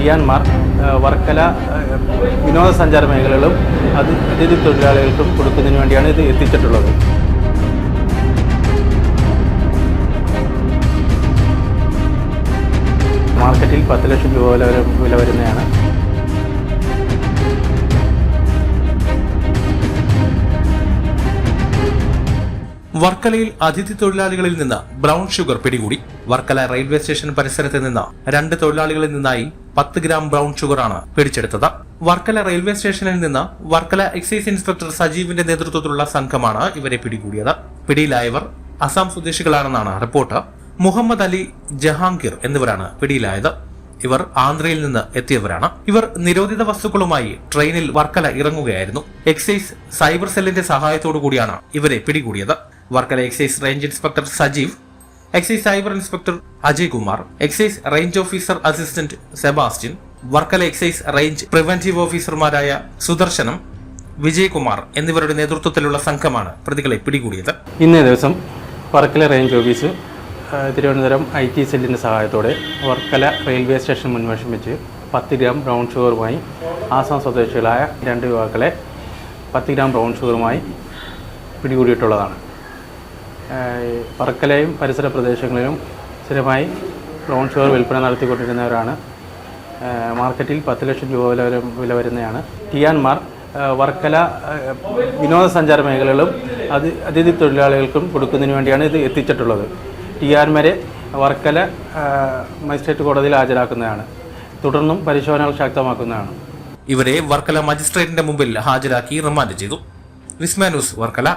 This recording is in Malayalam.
ടിയാൻമാർ വർക്കല വിനോദസഞ്ചാര മേഖലകളും അത് അതിഥി തൊഴിലാളികൾക്കും കൊടുക്കുന്നതിന് വേണ്ടിയാണ് ഇത് എത്തിച്ചിട്ടുള്ളത്. മാർക്കറ്റിൽ പത്ത് ലക്ഷം രൂപ വില വില വരുന്നതാണ്. വർക്കലയിൽ അതിഥി തൊഴിലാളികളിൽ നിന്ന് ബ്രൗൺ ഷുഗർ പിടികൂടി. വർക്കല റെയിൽവേ സ്റ്റേഷൻ പരിസരത്ത് നിന്ന് രണ്ട് തൊഴിലാളികളിൽ നിന്നായി പത്ത് ഗ്രാം ബ്രൗൺ ഷുഗറാണ് പിടിച്ചെടുത്തത്. വർക്കല റെയിൽവേ സ്റ്റേഷനിൽ നിന്ന് വർക്കല എക്സൈസ് ഇൻസ്പെക്ടർ സജീവിന്റെ നേതൃത്വത്തിലുള്ള സംഘമാണ് ഇവരെ പിടികൂടിയത്. പിടിയിലായവർ അസാം സ്വദേശികളാണെന്നാണ് റിപ്പോർട്ട്. മുഹമ്മദ് അലി ജഹാംഗീർ എന്നിവരാണ് പിടിയിലായത്. ഇവർ ആന്ധ്രയിൽ നിന്ന് എത്തിയവരാണ്. ഇവർ നിരോധിത വസ്തുക്കളുമായി ട്രെയിനിൽ വർക്കല ഇറങ്ങുകയായിരുന്നു. എക്സൈസ് സൈബർ സെല്ലിന്റെ സഹായത്തോടു കൂടിയാണ് ഇവരെ പിടികൂടിയത്. Varkala excise range inspector Sajeev excise cyber inspector Ajay Kumar excise range officer assistant Sebastian Varkala excise range preventive ഓഫീസർമാരായ സുദർശനം വിജയകുമാർ എന്നിവരുടെ നേതൃത്വത്തിലുള്ള സംഘമാണ് പ്രതികളെ പിടികൂടിയത്. ഇന്നേ ദിവസം Varkala range office Thiruvananthapuram I T സെല്ലിന്റെ സഹായത്തോടെ വർക്കല റെയിൽവേ സ്റ്റേഷൻ മുൻവശം വെച്ച് പത്ത് ഗ്രാം ബ്രൗൺ ഷുഗറുമായി ആസാം സ്വദേശികളായ രണ്ട് യുവാക്കളെ പത്ത് ഗ്രാം ബ്രൗൺ ഷുഗറുമായി പിടികൂടിയിട്ടുള്ളതാണ്. വർക്കലയും പരിസര പ്രദേശങ്ങളിലും സ്ഥിരമായി ബ്രൗൺ ഷുഗർ വിൽപ്പന നടത്തിക്കൊണ്ടിരുന്നവരാണ്. മാർക്കറ്റിൽ പത്ത് ലക്ഷം രൂപ വില വരും വില വരുന്നതാണ് ടിയാൻമാർ വർക്കല വിനോദസഞ്ചാര മേഖലകളും അത് അതിഥി തൊഴിലാളികൾക്കും കൊടുക്കുന്നതിന് വേണ്ടിയാണ് ഇത് എത്തിച്ചിട്ടുള്ളത്. ടിയാൻമാരെ വർക്കല മജിസ്ട്രേറ്റ് കോടതിയിൽ ഹാജരാക്കുന്നതാണ്. തുടർന്നും പരിശോധനകൾ ശക്തമാക്കുന്നതാണ്. ഇവരെ വർക്കല മജിസ്ട്രേറ്റിന്റെ മുമ്പിൽ ഹാജരാക്കി റിമാൻഡ് ചെയ്തു. വിസ്മാനൂസ് വർക്കല.